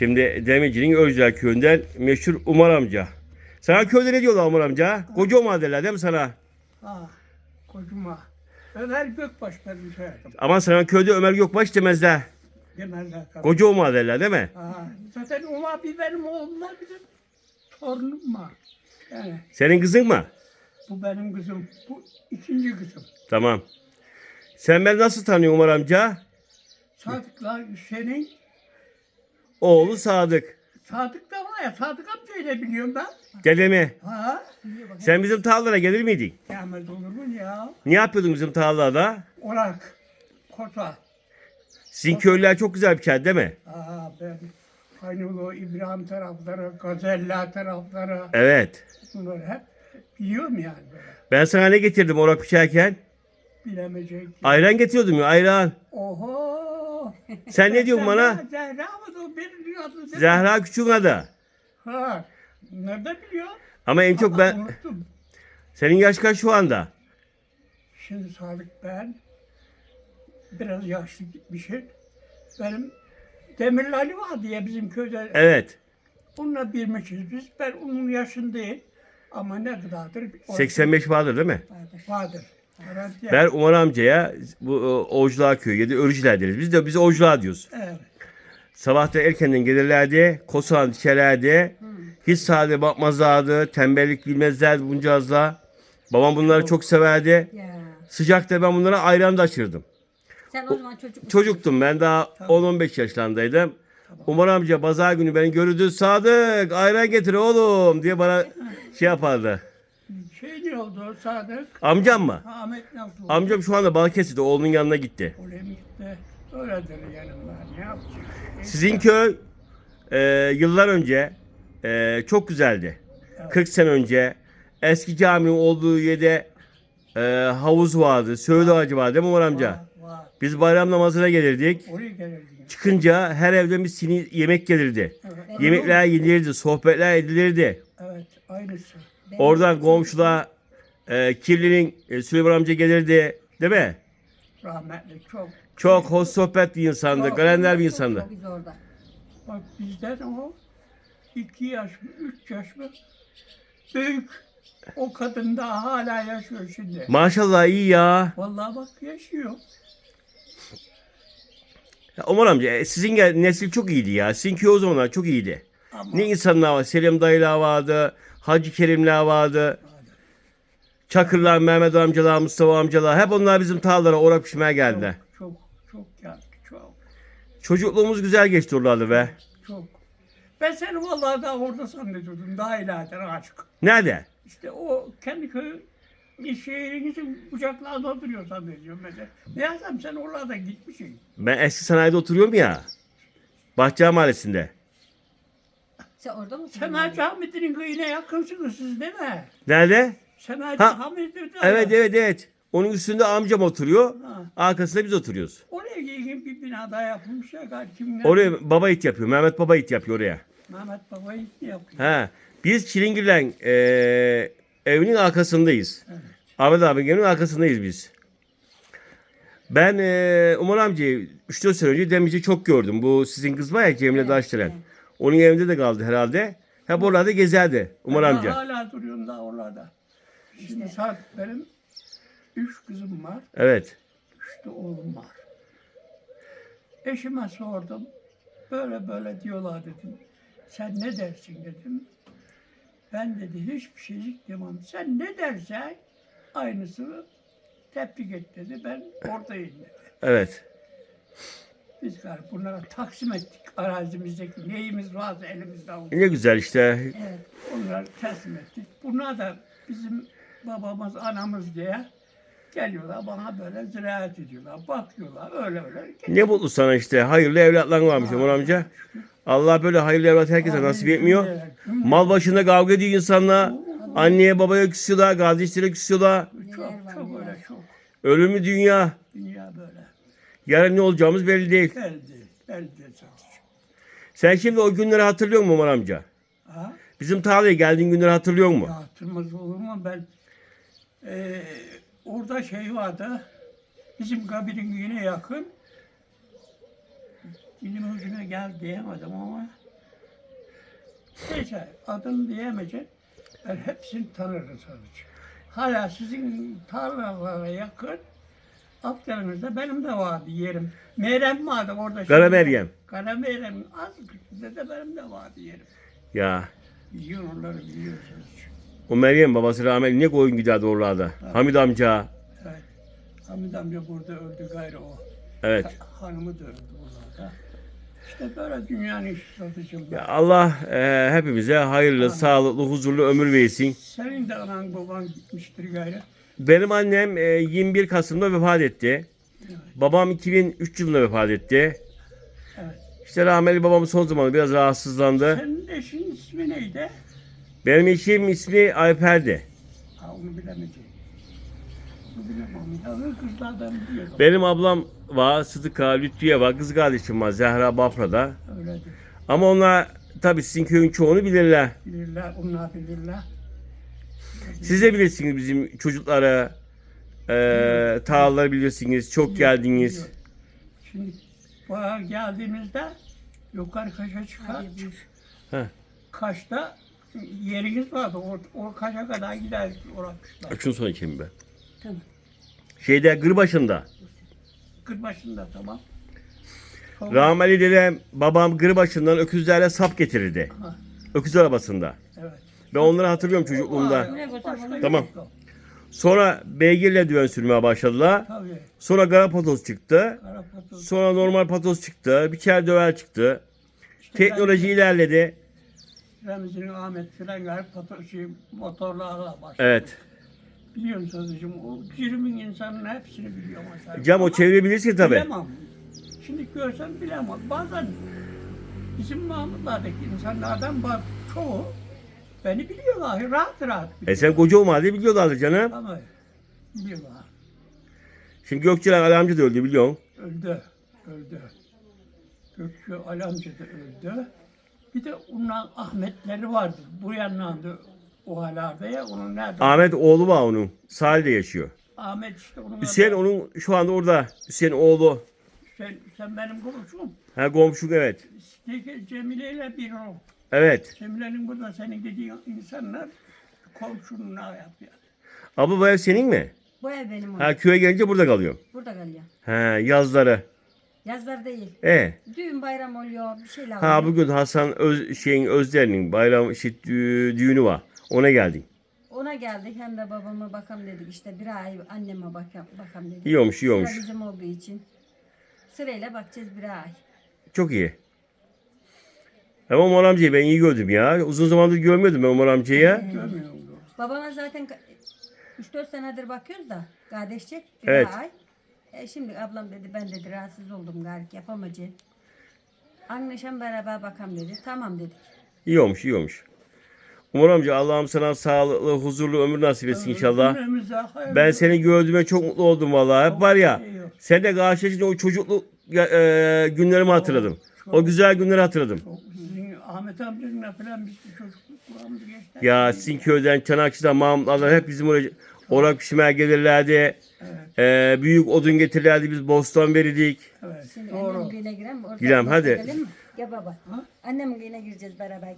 Şimdi Demirci'nin Özler köyünden meşhur Umar amca. Sana köyde ne diyorlar Umar amca? Koca Umar derler değil mi sana? Ha, kocuma. Ömer Gökbaş benim soyadım. Ama sana köyde Ömer Gökbaş demezler. Demezler tabii. Koca Umar derler değil mi? Ha, zaten Umar bir benim oğlumlar bir de torunum var. Yani Senin kızın mı? bu benim kızım. Bu ikinci kızım. Tamam. Sen beni nasıl tanıyorsun Umar amca? Sadıklar Hüseyin'in Oğlu Sadık. Sadık da var ya. Sadık amcayı da biliyorum ben. Dedemi. Ha? Sen bizim tarlalara gelir miydin? Gelmez olur mu ya? Ne yapıyordun bizim tarlalarda? Orak. Kota. Sizin köylüler çok güzel bir kent değil mi? Aa ben Kaynulu, İbrahim tarafları, Gazeller tarafları Evet. bunları hep biliyorum yani böyle. Ben sana ne getirdim orak pişerken? Bilemeyecek. Ayran getiriyordum ya ayran. Oho! Sen ne diyorsun bana? Zehra o benim mi? Zehra küçüğün adı. Ha. Nerede biliyor? Ama en çok ben... Unuttum. Senin yaş kaç şu anda? Şimdi Sadık ben biraz yaşlı gitmişim. Benim Demirli Ali var diye bizim köyde. Evet. Onunla birmişiz biz. Ben onun yaşındayım. Ama ne kadardır? 85 vardır değil mi? Vardır. Ben Umar amcaya bu e, Oğuzluğa köyü ya da Örücüler deriz. Biz de biz Oğuzluğa diyoruz. Evet. Sabahta erkenden gelirlerdi, kosan içerlerdi. Hiç sade bakmazlardı, tembellik bilmezlerdi buncazla. Babam bunları çok severdi. Ya. Sıcakta ben bunlara ayran da açırdım. Sen o zaman çocuk? Çocuktum ben daha 10-15 yaşlarındaydım. Umar amca pazar günü beni görürdü. Sadık ayran getir oğlum diye bana şey yapardı. Şey ne oldu Sadık? Amcam mı? Ahmet nasıl oldu? Amcam şu anda Balıkesir'de oğlunun yanına gitti. Polemikte öyledir yanımda. Ne yapacak? Sizin köy e, yıllar önce e, çok güzeldi. 40 sene önce eski caminin olduğu yerde e, havuz vardı, söğüt ağacı vardı değil mi Umar amca? Var, var. Biz bayram namazına gelirdik. Oraya gelirdim. Çıkınca her evden bir sini yemek gelirdi. Evet. Yemekler yenilirdi, sohbetler edilirdi. Evet, aynısı. Oradan komşular e, Kirli'nin e, Süleyman amca gelirdi. Değil mi? Rahmetli çok. Çok hoş sohbet bir insandı, Çok. kalender bir insandı. Biz orada. Bak bizden o iki yaş mı, üç yaş mı büyük. O kadın da hala yaşıyor şimdi. Maşallah iyi ya. Vallahi bak yaşıyor. Ya Omar amca e, sizin gel- nesil çok iyiydi ya. Sizinki o zamanlar çok iyiydi. Ama Ne insanlar var. Selim dayılar vardı. Hacı Kerimler vardı. Çakırlar, Mehmet amcalar, Mustafa amcalar. Hep onlar bizim tarlalara orak pişmeye geldiler. Çok, çok, çok Çocukluğumuz güzel geçti oralarda be. çok. Ben seni vallahi daha orada zannediyordum. Daha ileriden açık. Nerede? İşte o kendi köyü şehrinizin kucaklarında oturuyor zannediyorum mesela. Meğersem sen oralarda gitmişsin. Ben eski sanayide oturuyorum ya. Bahçe Mahallesi'nde. Sen orada mısın? Semerci Hamid'in köyüne yakınsınız siz değil mi? Nerede? Semerci Ha, Hamid'in Evet evet evet. Onun üstünde amcam oturuyor. Ha. Arkasında biz oturuyoruz. Oraya ilgin bir bina daha yapılmış ya. galiba Kimler? Oraya baba it yapıyor. Mehmet baba it yapıyor oraya. Mehmet Baba ne yapıyor? Ha. Biz Çilingir'le eee evinin arkasındayız. Ahmet abinin evinin arkasındayız biz. Ben eee Umar amcayı 3-4 sene önce Demirci çok gördüm. Bu sizin kız var ya Cemile Daşdelen. Onun evinde de kaldı herhalde. Hep oralarda gezerdi Umar Ben amca. Hala duruyorum daha oralarda. Şimdi saat benim üç kızım var. Evet. Üç de oğlum var. Eşime sordum. Böyle böyle diyorlar dedim. Sen ne dersin dedim. Ben dedi hiçbir şeycik demem. Sen ne dersen aynısını tepki et dedi. Ben oradayım dedi. Evet. Biz galiba bunlara taksim ettik arazimizdeki neyimiz varsa elimizde avuç. Ne güzel işte. Evet. Onları teslim ettik. Bunlar da bizim babamız, anamız diye geliyorlar bana böyle ziraat ediyorlar, bakıyorlar öyle öyle. Ne mutlu sana işte. Hayırlı evlatların varmış Umar amca. Allah böyle hayırlı evlat herkese nasip etmiyor. Mal başında kavga ediyor insanlar. Anneye babaya küsüyorlar, kardeşlere küsüyorlar. Çok çok öyle çok. Ölümü dünya. Dünya böyle. Yarın ne olacağımız belli değil. Belli değil, belli değil satış. Sen şimdi o günleri hatırlıyor musun Umar amca? Ha? Bizim tarlaya geldiğin günleri hatırlıyor musun? Ya hatırlamaz olur mu ben eee orada şey vardı bizim kabirin yine yakın dilim ucuna gel diyemedim ama Neyse adını diyemeyecek. Ben hepsini tanırım sadece. Hala sizin tarlalara yakın Akdeniz'de benim de vardı yerim. Meryem vardı orada. Kara. Meryem. Kara Meryem'in az küçüğünde de benim de vardı yerim. Ya Biliyor onları biliyorsunuz. O Meryem babası rahmetli ne koyun giderdi oralarda. Hamid amca. Evet. Hamid amca burada öldü gayrı o. Evet. Hanımı da öldü buralarda. İşte böyle dünyanın işi satıcım. Ya Allah e, hepimize hayırlı, sağlıklı, huzurlu ömür versin. Senin de anan baban gitmiştir gayrı. Benim annem e, 21 Kasım'da vefat etti. Babam 2003 yılında vefat etti. Evet. İşte rahmetli babam son zamanlarda biraz rahatsızlandı. Senin eşin ismi neydi? Benim eşim ismi Ayfer'di. Ha onu bilemeyeceğim. Onu bilemem. Ya ben kızlardan biliyordum. Benim ablam var, Sıdıka, Lütfiye var, kız kardeşim var, Zehra Bafra'da. Öyledir. Ama onlar tabii sizin köyün çoğunu bilirler. Bilirler, onlar bilirler. Siz de bilirsiniz bizim çocuklara, e, tağları bilirsiniz. Çok geldiniz. Şimdi bayağı geldiğimizde yukarı kaşa çıkar. Heh. Kaşta yeriniz vardı. O, o kaşa kadar gider orası. Şunu sonra içeyim ben. Tamam. Şeyde Gırbaşı'nda. Kırbaşında tamam. Sonra- Rahmetli dedem babam Gırbaşı'ndan öküzlerle sap getirirdi. Ha, Öküz arabasında. evet. Ben onları hatırlıyorum çocukluğumda. Ne Başka Tamam. Sonra beygirle düven sürmeye başladılar. Tabii. Sonra kara patos çıktı. Kara patos. Sonra normal patos çıktı. Biçer döver çıktı. İşte Teknoloji ilerledi. Remzi'nin Ahmet Fren garip patos- motorlarla başladı. Evet. Biliyorum sözcüğüm. O 20 insanın hepsini biliyorum aşağı. Cam o çevirebilirsin tabii. Bilemem. Şimdi görsem bilemem. Bazen bizim Mahmutlar'daki insanlardan bak çoğu beni biliyorlar. Rahat rahat E biliyorlar. sen koca olmadı biliyorlardı canım. Ama biliyorlar. Şimdi Gökçeler Ali amca da öldü biliyorsun. Öldü. Öldü. Gökçe Alamcı da öldü. Bir de onların Ahmetleri vardı. Bu yanlarda o halarda ya. Onun nerede? Ahmet oğlu var onun. Sahilde yaşıyor. Ahmet işte onun Hüseyin adı- onun şu anda orada. Hüseyin oğlu. Sen, sen benim komşum. Ha komşu evet. Peki Cemile ile bir o. Evet. Cemile'nin burada senin dediğin insanlar komşunun ne yapıyor? Abla bu ev senin mi? Bu ev benim Ha köye gelince burada kalıyor. Burada kalıyor. Ha yazları. Yazlar değil. E. Düğün bayram oluyor. Bir şeyler Ha oluyor. bugün Hasan Öz, şeyin Özder'in bayram şey, dü- düğünü var. Ona geldin. Ona geldik hem de babama bakam dedik işte bir ay anneme bakam, bakam dedik. İyi olmuş, iyi Sıra olmuş. bizim olduğu için. Sırayla bakacağız bir ay. Çok iyi. Ama Omar amcayı ben iyi gördüm ya. Uzun zamandır görmüyordum ben Omar amcayı ya. Babama zaten 3-4 senedir bakıyoruz da kardeşçek bir Evet. ay. E şimdi ablam dedi ben dedi rahatsız oldum galiba yapamayacağım. Anlaşan beraber bakam dedi. Tamam dedik. İyi olmuş, iyi olmuş. Umar amca Allah'ım sana sağlıklı, huzurlu ömür nasip etsin inşallah. Hayırlı- Ben seni gördüğüme çok mutlu oldum vallahi. Hep var ya. iyi yok. Sen de karşılaşınca o çocukluk ya- e, günlerimi hatırladım. O güzel günleri hatırladım. Sizin Ahmet amcanla falan biz bir çocukluk kuramdı gençler. Ya sizin köyden, Çanakçı'dan, Mahmutlar'dan hep bizim oraya orak pişmeye gelirlerdi. Evet, E, büyük odun getirirlerdi. Biz bostan verirdik. evet. Şimdi Doğru. annemin köyüne girelim mi? Orada Girelim, orada hadi. girelim mi? Gel baba. Annemin köyüne gireceğiz beraber.